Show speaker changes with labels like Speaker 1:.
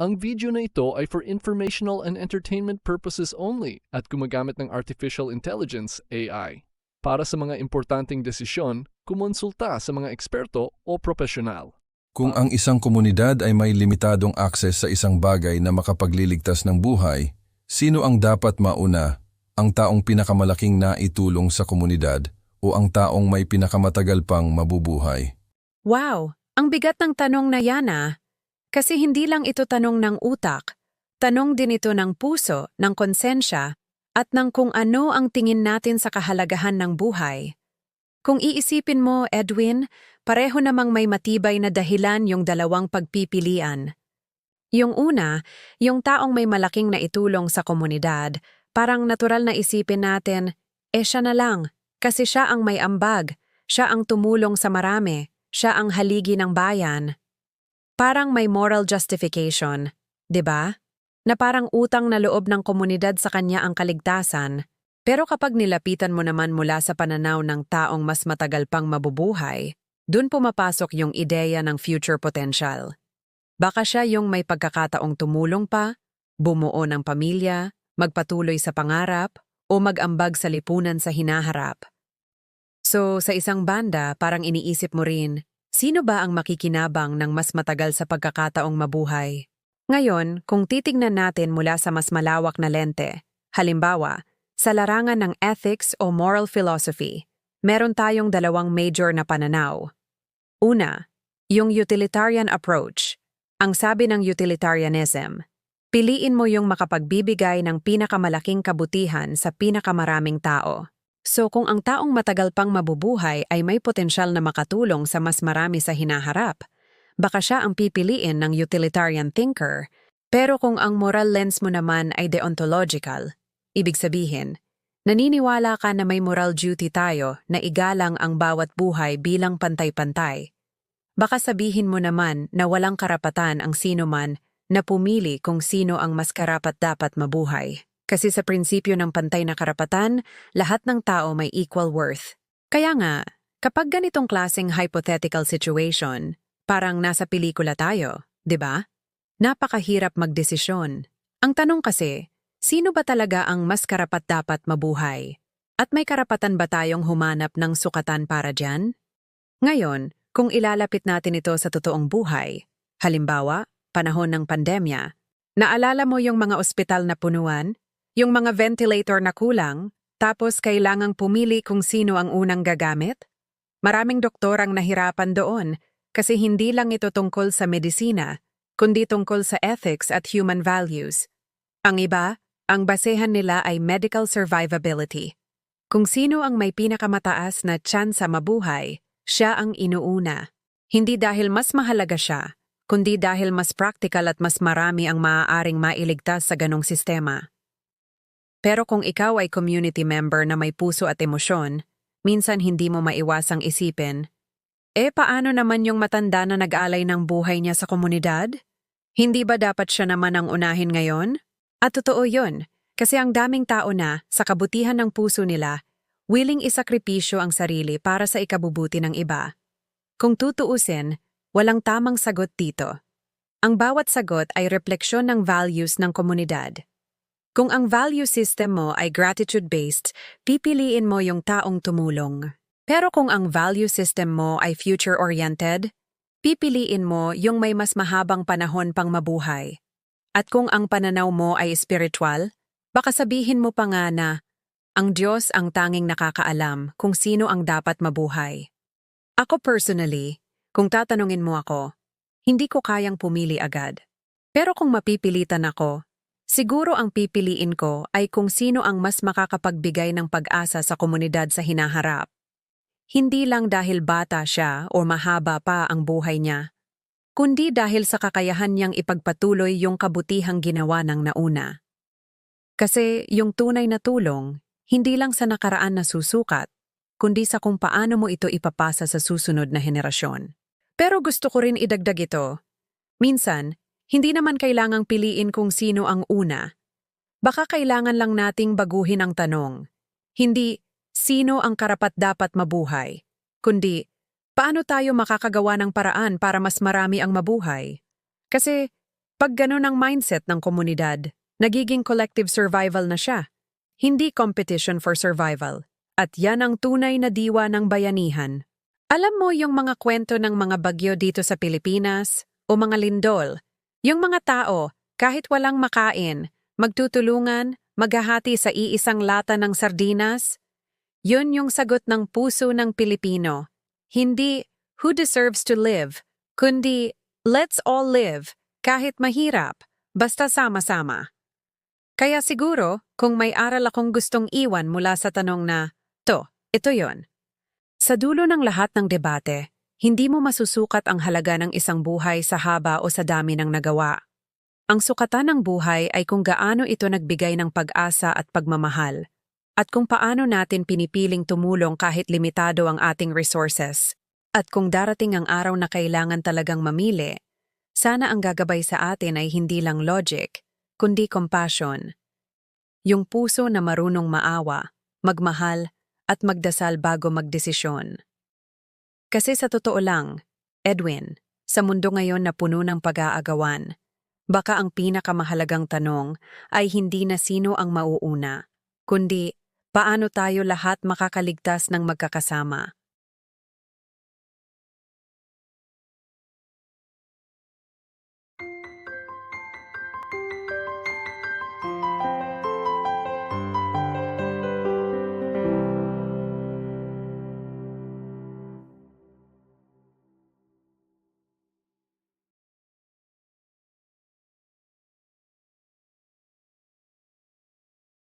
Speaker 1: Ang video na ito ay for informational and entertainment purposes only at gumagamit ng Artificial Intelligence AI. Para sa mga importanteng desisyon, kumonsulta sa mga eksperto o profesional.
Speaker 2: Kung ang isang komunidad ay may limitadong akses sa isang bagay na makapagliligtas ng buhay, sino ang dapat mauna? Ang taong pinakamalaking naitulong sa komunidad o ang taong may pinakamatagal pang mabubuhay?
Speaker 3: Wow, ang bigat ng tanong na yan ah. Kasi hindi lang ito tanong ng utak, tanong din ito ng puso, ng konsensya, at ng kung ano ang tingin natin sa kahalagahan ng buhay. Kung iisipin mo, Edwin, pareho namang may matibay na dahilan yung dalawang pagpipilian. Yung una, yung taong may malaking naitulong sa komunidad, parang natural na isipin natin, eh siya na lang, kasi siya ang may ambag, siya ang tumulong sa marami, siya ang haligi ng bayan. Parang may moral justification, 'di ba? Na parang utang na loob ng komunidad sa kanya ang kaligtasan. Pero kapag nilapitan mo naman mula sa pananaw ng taong mas matagal pang mabubuhay, dun pumapasok yung ideya ng future potential. Baka siya yung may pagkakataong tumulong pa, bumuo ng pamilya, magpatuloy sa pangarap, o mag-ambag sa lipunan sa hinaharap. So, sa isang banda, parang iniisip mo rin, sino ba ang makikinabang ng mas matagal sa pagkakataong mabuhay? Ngayon, kung titignan natin mula sa mas malawak na lente, halimbawa, sa larangan ng ethics o moral philosophy, meron tayong dalawang major na pananaw. Una, yung utilitarian approach. Ang sabi ng utilitarianism, piliin mo yung makapagbibigay ng pinakamalaking kabutihan sa pinakamaraming tao. So kung ang taong matagal pang mabubuhay ay may potensyal na makatulong sa mas marami sa hinaharap, baka siya ang pipiliin ng utilitarian thinker. Pero kung ang moral lens mo naman ay deontological, ibig sabihin, naniniwala ka na may moral duty tayo na igalang ang bawat buhay bilang pantay-pantay. Baka sabihin mo naman na walang karapatan ang sino man na pumili kung sino ang mas karapat dapat mabuhay. Kasi sa prinsipyo ng pantay na karapatan, lahat ng tao may equal worth. Kaya nga, kapag ganitong klaseng hypothetical situation, parang nasa pelikula tayo, di ba? Napakahirap magdesisyon. Ang tanong kasi, sino ba talaga ang mas karapat dapat mabuhay? At may karapatan ba tayong humanap ng sukatan para dyan? Ngayon, kung ilalapit natin ito sa totoong buhay, halimbawa, panahon ng pandemya, naalala mo yung mga ospital na punuan? Yung mga ventilator na kulang, tapos kailangang pumili kung sino ang unang gagamit? Maraming doktor ang nahirapan doon kasi hindi lang ito tungkol sa medisina, kundi tungkol sa ethics at human values. Ang iba, ang basehan nila ay medical survivability. Kung sino ang may pinakamataas na tsansa mabuhay, siya ang inuuna. Hindi dahil mas mahalaga siya, kundi dahil mas practical at mas marami ang maaaring mailigtas sa ganong sistema. Pero kung ikaw ay community member na may puso at emosyon, minsan hindi mo maiwasang isipin, eh paano naman yung matanda na nag-alay ng buhay niya sa komunidad? Hindi ba dapat siya naman ang unahin ngayon? At totoo yun, kasi ang daming tao na, sa kabutihan ng puso nila, willing isakripisyo ang sarili para sa ikabubuti ng iba. Kung tutuusin, walang tamang sagot dito. Ang bawat sagot ay refleksyon ng values ng komunidad. Kung ang value system mo ay gratitude-based, pipiliin mo yung taong tumulong. Pero kung ang value system mo ay future-oriented, pipiliin mo yung may mas mahabang panahon pang mabuhay. At kung ang pananaw mo ay spiritual, baka sabihin mo pa nga na, ang Diyos ang tanging nakakaalam kung sino ang dapat mabuhay. Ako personally, kung tatanungin mo ako, hindi ko kayang pumili agad. Pero kung mapipilitan ako, Siguro ang pipiliin ko ay kung sino ang mas makakapagbigay ng pag-asa sa komunidad sa hinaharap. Hindi lang dahil bata siya o mahaba pa ang buhay niya, kundi dahil sa kakayahan niyang ipagpatuloy yung kabutihang ginawa ng nauna. Kasi yung tunay na tulong, hindi lang sa nakaraan na susukat, kundi sa kung paano mo ito ipapasa sa susunod na henerasyon. Pero gusto ko rin idagdag ito. Minsan, hindi naman kailangang piliin kung sino ang una. Baka kailangan lang nating baguhin ang tanong. Hindi, sino ang karapat dapat mabuhay? Kundi, paano tayo makakagawa ng paraan para mas marami ang mabuhay? Kasi, Pag ganun ang mindset ng komunidad, nagiging collective survival na siya. Hindi competition for survival. At yan ang tunay na diwa ng bayanihan. Alam mo yung mga kwento ng mga bagyo dito sa Pilipinas o mga lindol? Yung mga tao, kahit walang makain, magtutulungan, maghahati sa iisang lata ng sardinas? Yun yung sagot ng puso ng Pilipino. Hindi, who deserves to live, kundi, let's all live, kahit mahirap, basta sama-sama. Kaya siguro, kung may aral akong gustong iwan mula sa tanong na, to, ito yon. Sa dulo ng lahat ng debate, hindi mo masusukat ang halaga ng isang buhay sa haba o sa dami ng nagawa. Ang sukatan ng buhay ay kung gaano ito nagbigay ng pag-asa at pagmamahal, at kung paano natin pinipiling tumulong kahit limitado ang ating resources. At kung darating ang araw na kailangan talagang mamili, sana ang gagabay sa atin ay hindi lang logic, kundi compassion. Yung puso na marunong maawa, magmahal, at magdasal bago magdesisyon. Kasi sa totoo lang, Edwin, sa mundo ngayon na puno ng pag-aagawan, baka ang pinakamahalagang tanong ay hindi na sino ang mauuna, kundi paano tayo lahat makakaligtas ng magkakasama.